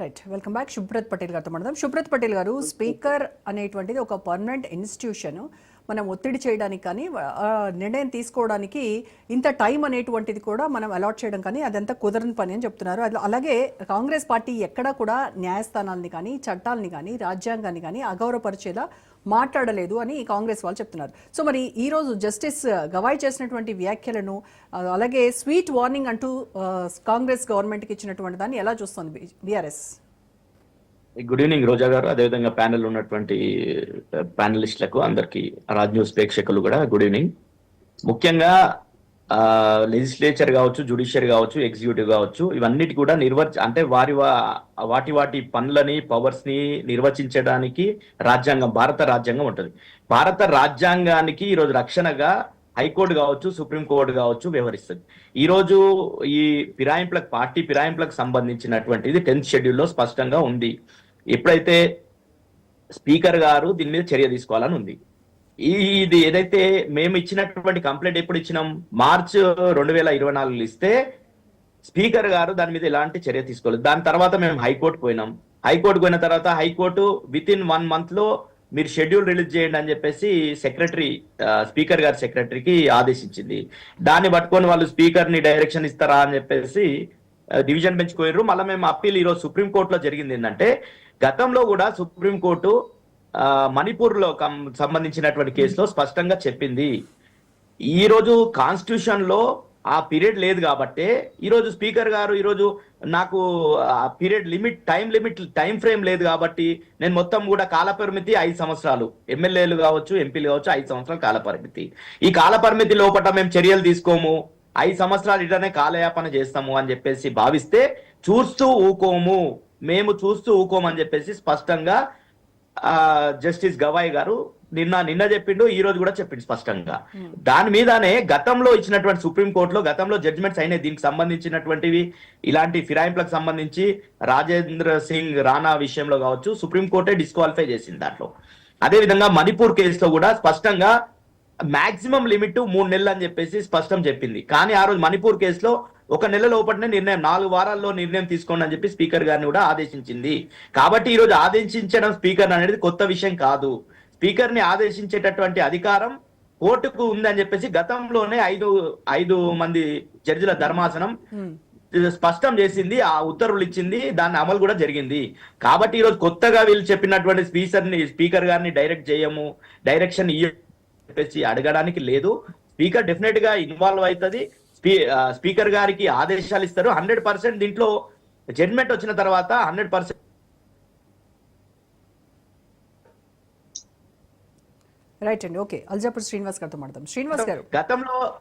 Right welcome back Subhrat Patel గారితో మాట్లాడదాం. శుభ్రత్ పటేల్ గారు స్పీకర్ అనేటువంటిది ఒక పర్మనెంట్ ఇన్స్టిట్యూషన్ మనం ఒత్తిడి చేయడానికి కానీ నిర్ణయం తీసుకోవడానికి ఇంత టైం అనేటువంటిది కూడా మనం అలాట్ చేయడం కానీ అదంతా కుదరని పని అని చెప్తున్నారు. అలాగే కాంగ్రెస్ పార్టీ ఎక్కడా కూడా న్యాయస్థానాలని కానీ చట్టాలని కానీ రాజ్యాంగాన్ని కానీ అగౌరవపరిచేలా మాట్లాడలేదు అని కాంగ్రెస్ వాళ్ళు చెప్తున్నారు. సో మరి ఈ రోజు జస్టిస్ గవాయ్ చేసినటువంటి వ్యాఖ్యలను అలాగే స్వీట్ వార్నింగ్ అంటూ కాంగ్రెస్ గవర్నమెంట్కి ఇచ్చినటువంటి దాన్ని ఎలా చూస్తుంది బీఆర్ఎస్? గుడ్ ఈవినింగ్ రోజా గారు. అదేవిధంగా ప్యానెల్ ఉన్నటువంటి ప్యానలిస్టులకు అందరికి రాజ్ న్యూస్ ప్రేక్షకులు కూడా గుడ్ ఈవినింగ్ ముఖ్యంగా uh, లెజిస్లేచర్ కావచ్చు జుడిషియర్ కావచ్చు ఎగ్జిక్యూటివ్ కావచ్చు ఇవన్నిటి కూడా నిర్వచ అంటే వారి వా- వాటి వాటి పనులని పవర్స్ని నిర్వచించడానికి రాజ్యాంగం భారత రాజ్యాంగం ఉంటుంది. భారత రాజ్యాంగానికి ఈరోజు రక్షణగా హైకోర్టు కావచ్చు సుప్రీంకోర్టు కావచ్చు వ్యవహరిస్తుంది. ఈ రోజు ఈ ఫిరాయింపులకు పార్టీ ఫిరాయింపులకు సంబంధించినటువంటిది టెన్త్ షెడ్యూల్లో స్పష్టంగా ఉంది. ఎప్పుడైతే స్పీకర్ గారు దీని మీద చర్య తీసుకోవాలని ఉంది. ఈ ఇది ఏదైతే మేము ఇచ్చినటువంటి కంప్లైంట్ ఎప్పుడు ఇచ్చినాం? మార్చ్ రెండు వేల ఇరవై నాలుగులో ఇస్తే స్పీకర్ గారు దాని మీద ఎలాంటి చర్య తీసుకోలేదు. దాని తర్వాత మేము హైకోర్టు పోయినాం. హైకోర్టు పోయిన తర్వాత హైకోర్టు విత్ ఇన్ వన్ మంత్లో మీరు షెడ్యూల్ రిలీజ్ చేయండి అని చెప్పేసి సెక్రటరీ స్పీకర్ గారి సెక్రటరీకి ఆదేశించింది. దాన్ని పట్టుకొని వాళ్ళు స్పీకర్ని డైరెక్షన్ ఇస్తారా అని చెప్పేసి డివిజన్ బెంచ్ పోయారు మళ్ళీ మేము అప్పీల్ ఈరోజు సుప్రీంకోర్టులో జరిగింది ఏంటంటే గతంలో కూడా సుప్రీంకోర్టు మణిపూర్లో కం- సంబంధించినటువంటి కేసులో స్పష్టంగా చెప్పింది. ఈ రోజు కాన్స్టిట్యూషన్లో ఆ పీరియడ్ లేదు కాబట్టే ఈరోజు స్పీకర్ గారు ఈరోజు నాకు ఆ period limit time limit time frame లేదు కాబట్టి నేను మొత్తం కూడా కాల పరిమితి ఐదు సంవత్సరాలు. ఎమ్మెల్యేలు కావచ్చు ఎంపీలు కావచ్చు ఐదు సంవత్సరాలు కాల పరిమితి ఈ కాల పరిమితి లోపల మేము చర్యలు తీసుకోము. ఐదు సంవత్సరాలు ఇటనే కాలయాపన చేస్తాము అని చెప్పేసి భావిస్తే చూస్తూ ఊకోము. మేము చూస్తూ ఊకోమని చెప్పేసి స్పష్టంగా జస్టిస్ గవాయ్ గారు నిన్న నిన్న చెప్పిండు ఈ రోజు కూడా చెప్పిండు స్పష్టంగా. దాని మీదనే గతంలో ఇచ్చినటువంటి సుప్రీం కోర్టులో గతంలో జడ్జిమెంట్స్ అయినాయి. దీనికి సంబంధించినటువంటివి ఇలాంటి ఫిరాయింపులకు సంబంధించి రాజేంద్ర సింగ్ రాణా విషయంలో కావచ్చు సుప్రీం కోర్టే డిస్క్వాలిఫై చేసింది దాంట్లో. అదే విధంగా మణిపూర్ కేసులో కూడా స్పష్టంగా మాక్సిమం లిమిట్ మూడు నెలలు అని చెప్పేసి స్పష్టం చెప్పింది. కానీ ఆ రోజు మణిపూర్ కేసులో ఒక నెల లోపలనే నిర్ణయం నాలుగు వారాల్లో నిర్ణయం తీసుకోండి అని చెప్పి స్పీకర్ గారిని కూడా ఆదేశించింది. కాబట్టి ఈ రోజు ఆదేశించడం స్పీకర్ అనేది కొత్త విషయం కాదు. స్పీకర్ని ఆదేశించేటటువంటి అధికారం కోర్టుకు ఉందని చెప్పేసి గతంలోనే ఐదు ఐదు మంది జడ్జిల ధర్మాసనం స్పష్టం చేసింది ఆ ఉత్తర్వులు ఇచ్చింది దాన్ని అమలు కూడా జరిగింది. కాబట్టి ఈరోజు కొత్తగా వీళ్ళు చెప్పినటువంటి స్పీకర్ని స్పీకర్ గారిని డైరెక్ట్ చేయము డైరెక్షన్ ఇయ్య చెప్పేసి అడగడానికి లేదు. స్పీకర్ డెఫినెట్గా ఇన్వాల్వ్ అవుతుంది. స్పీకర్ గారికి ఆదేశాలు ఇస్తారు. హండ్రెడ్ పర్సెంట్ దీంట్లో జడ్మెంట్ వచ్చిన తర్వాత హండ్రెడ్ పర్సెంట్ రైట్ అండి. ఓకే. అల్జాపూర్ శ్రీనివాస్ గారితో మాట్లాడదాం. శ్రీనివాస్ గారు. గతంలో